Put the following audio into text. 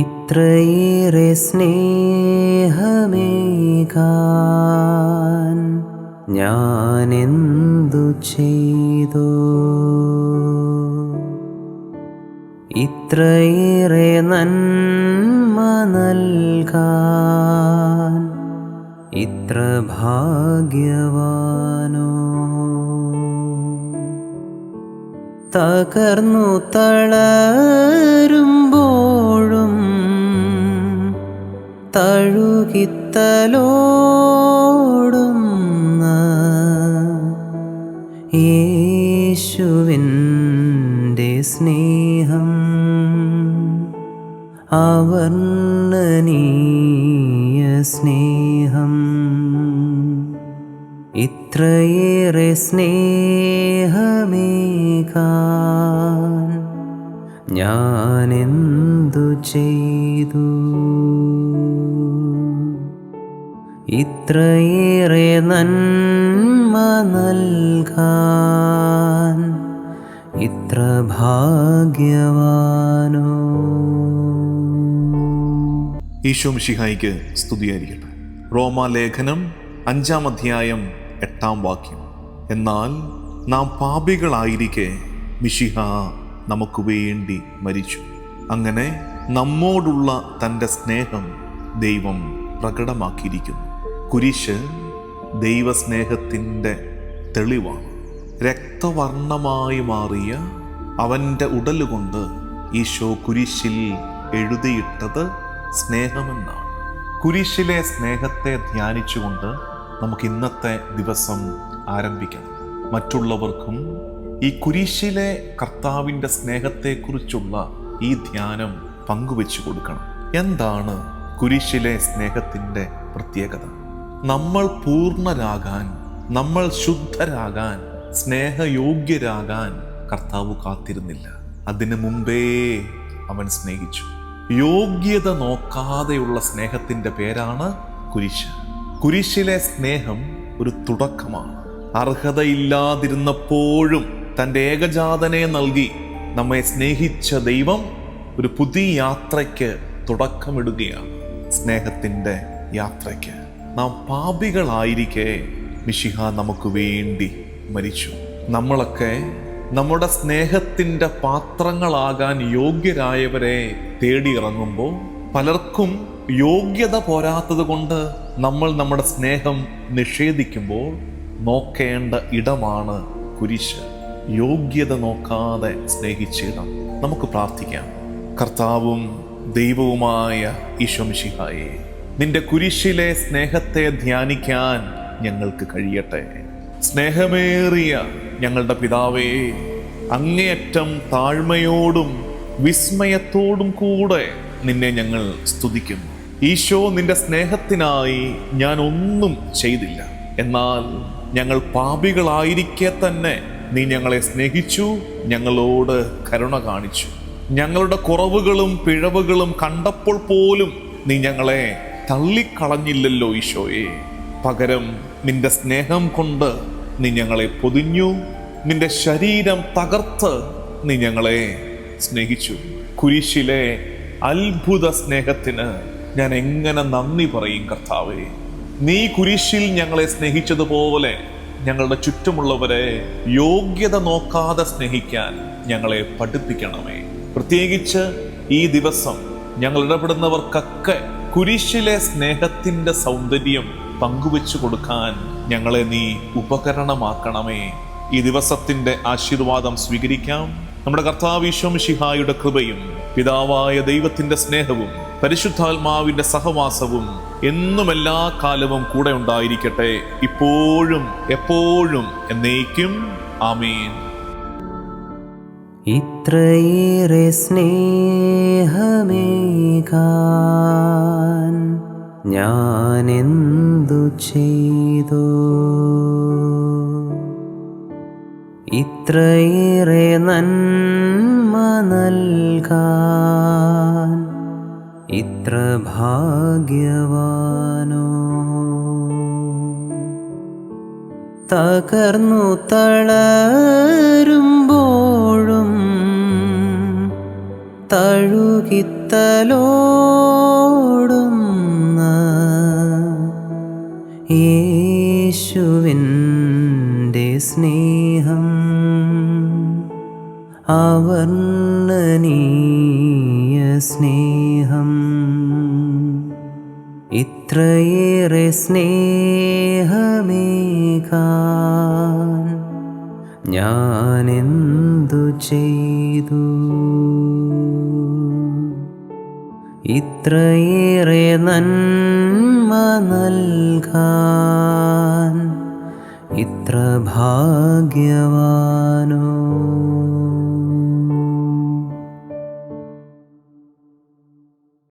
ഇത്രയേറെ സ്നേഹമേകാൻ ഞാനെന്തു ചെയ്തു? ഇത്രയേറെ നന്മ നൽകാൻ ഇത്ര ഭാഗ്യവാനോ? തകർന്നു തളരുമ്പോഴും തഴുകിത്തലോടുന്ന യേശുവിന്റെ സ്നേഹം അവർണനീയ സ്നേഹം. ഇത്രയേറെ സ്നേഹമേകാൻ ഞാനെന്തു ചെയ്തു? ഇത്രയേറെ നന്മ നൽകാൻ ഇത്ര ഭാഗ്യവാനോ? ഈശോ മിഷിഹായിക്ക് സ്തുതിയായിരിക്കട്ടെ. റോമാലേഖനം അഞ്ചാം അധ്യായം എട്ടാം വാക്യം. എന്നാൽ നാം പാപികളായിരിക്കെ മിശിഹ നമുക്ക് വേണ്ടി മരിച്ചു. അങ്ങനെ നമ്മോടുള്ള തന്റെ സ്നേഹം ദൈവം പ്രകടമാക്കിയിരിക്കുന്നു. കുരിശ് ദൈവസ്നേഹത്തിന്റെ തെളിവാണ്. രക്തവർണമായി മാറിയ അവന്റെ ഉടലുകൊണ്ട് ഈശോ കുരിശിൽ എഴുതിയിട്ടത് സ്നേഹമെന്നാണ്. കുരിശിലെ സ്നേഹത്തെ ധ്യാനിച്ചുകൊണ്ട് നമുക്ക് ഇന്നത്തെ ദിവസം ആരംഭിക്കണം മറ്റുള്ളവർക്കും ഈ കുരിശിലെ കർത്താവിന്റെ സ്നേഹത്തെക്കുറിച്ചുള്ള ഈ ധ്യാനം പങ്കുവെച്ചു കൊടുക്കണം. എന്താണ് കുരിശിലെ സ്നേഹത്തിന്റെ പ്രത്യേകത? നമ്മൾ പൂർണരാകാൻ നമ്മൾ ശുദ്ധരാകാൻ സ്നേഹയോഗ്യരാകാൻ കർത്താവ് കാത്തിരുന്നില്ല. അതിനു മുമ്പേ അവൻ സ്നേഹിച്ചു. യോഗ്യത നോക്കാതെയുള്ള സ്നേഹത്തിന്റെ പേരാണ് കുരിശ്. കുരിശിലെ സ്നേഹം ഒരു തുടക്കമാണ്. അർഹതയില്ലാതിരുന്നപ്പോഴും തന്റെ ഏകജാതനെ നൽകി നമ്മെ സ്നേഹിച്ച ദൈവം ഒരു പുതിയ യാത്രയ്ക്ക് തുടക്കമിടുകയാണ്. സ്നേഹത്തിന്റെ യാത്രയ്ക്ക് നാം പാപികളായിരിക്കെ മിശിഹ നമുക്ക് വേണ്ടി മരിച്ചു. നമ്മളൊക്കെ നമ്മുടെ സ്നേഹത്തിന്റെ പാത്രങ്ങളാകാൻ യോഗ്യരായവരെ തേടിയിറങ്ങുമ്പോൾ പലർക്കും യോഗ്യത പോരാത്തത് കൊണ്ട് നമ്മൾ നമ്മുടെ സ്നേഹം നിഷേധിക്കുമ്പോൾ നോക്കേണ്ട ഇടമാണ് കുരിശ്. യോഗ്യത നോക്കാതെ സ്നേഹിച്ചിടം നമുക്ക് പ്രാർത്ഥിക്കാം. കർത്താവും ദൈവവുമായ ഈശ്വംശിഹായെ നിന്റെ കുരിശിലെ സ്നേഹത്തെ ധ്യാനിക്കാൻ ഞങ്ങൾക്ക് കഴിയട്ടെ. സ്നേഹമേറിയ ഞങ്ങളുടെ പിതാവേ അങ്ങേയറ്റം താഴ്മയോടും വിസ്മയത്തോടും കൂടെ നിന്നെ ഞങ്ങൾ സ്തുതിക്കുന്നു. ഈശോ നിന്റെ സ്നേഹത്തിനായി ഞാൻ ഒന്നും ചെയ്തില്ല. എന്നാൽ ഞങ്ങൾ പാപികളായിരിക്കെ തന്നെ നീ ഞങ്ങളെ സ്നേഹിച്ചു ഞങ്ങളോട് കരുണ കാണിച്ചു. ഞങ്ങളുടെ കുറവുകളും പിഴവുകളും കണ്ടപ്പോൾ പോലും നീ ഞങ്ങളെ തള്ളിക്കളഞ്ഞില്ലല്ലോ ഈശോയെ. പകരം നിന്റെ സ്നേഹം കൊണ്ട് നീ ഞങ്ങളെ പൊതിഞ്ഞു നിന്റെ ശരീരം തകർത്ത് നീ ഞങ്ങളെ സ്നേഹിച്ചു. കുരിശിലെ അത്ഭുത സ്നേഹത്തിന് ഞാൻ എങ്ങനെ നന്ദി പറയും കർത്താവേ? നീ കുരിശിൽ ഞങ്ങളെ സ്നേഹിച്ചതുപോലെ ഞങ്ങളുടെ ചുറ്റുമുള്ളവരെ യോഗ്യത നോക്കാതെ സ്നേഹിക്കാൻ ഞങ്ങളെ പഠിപ്പിക്കണമേ. പ്രത്യേകിച്ച് ഈ ദിവസം ഞങ്ങൾ ഇടപെടുന്നവർക്കൊക്കെ കുരിശിലെ സ്നേഹത്തിന്റെ സൗന്ദര്യം പങ്കുവെച്ചു കൊടുക്കാൻ ഞങ്ങളെ നീ ഉപകരണമാക്കണമേ. ഈ ദിവസത്തിന്റെ ആശീർവാദം സ്വീകരിക്കാം. നമ്മുടെ കർത്താവിശ്വം ശിഹായുടെ കൃപയും പിതാവായ ദൈവത്തിന്റെ സ്നേഹവും പരിശുദ്ധാത്മാവിന്റെ സഹവാസവും എന്നും എല്ലാ കാലവും കൂടെ ഉണ്ടായിരിക്കട്ടെ. ഇപ്പോഴും എപ്പോഴും എന്നേക്കും. ആമീൻ. ഇത്രയേറെ സ്നേഹമേകാൻ ഞാൻ എന്തു ചെയ്തു? ഇത്രയേറെ നന്മ നൽകാൻ ഇത്ര ഭാഗ്യവാനോ? തകർന്നു തളരുമ്പോഴും തഴുകിത്തലോടുന്ന യേശുവിന്റെ സ്നേഹം അവർണനീയ സ്നേഹം. ഇത്രയേറെ സ്നേഹമേകാൻ ഞാനെന്തു ചെയ്തു? ഇത്രയേറെ നന്മ നൽകാൻ ഇത്ര ഭാഗ്യവാനോ?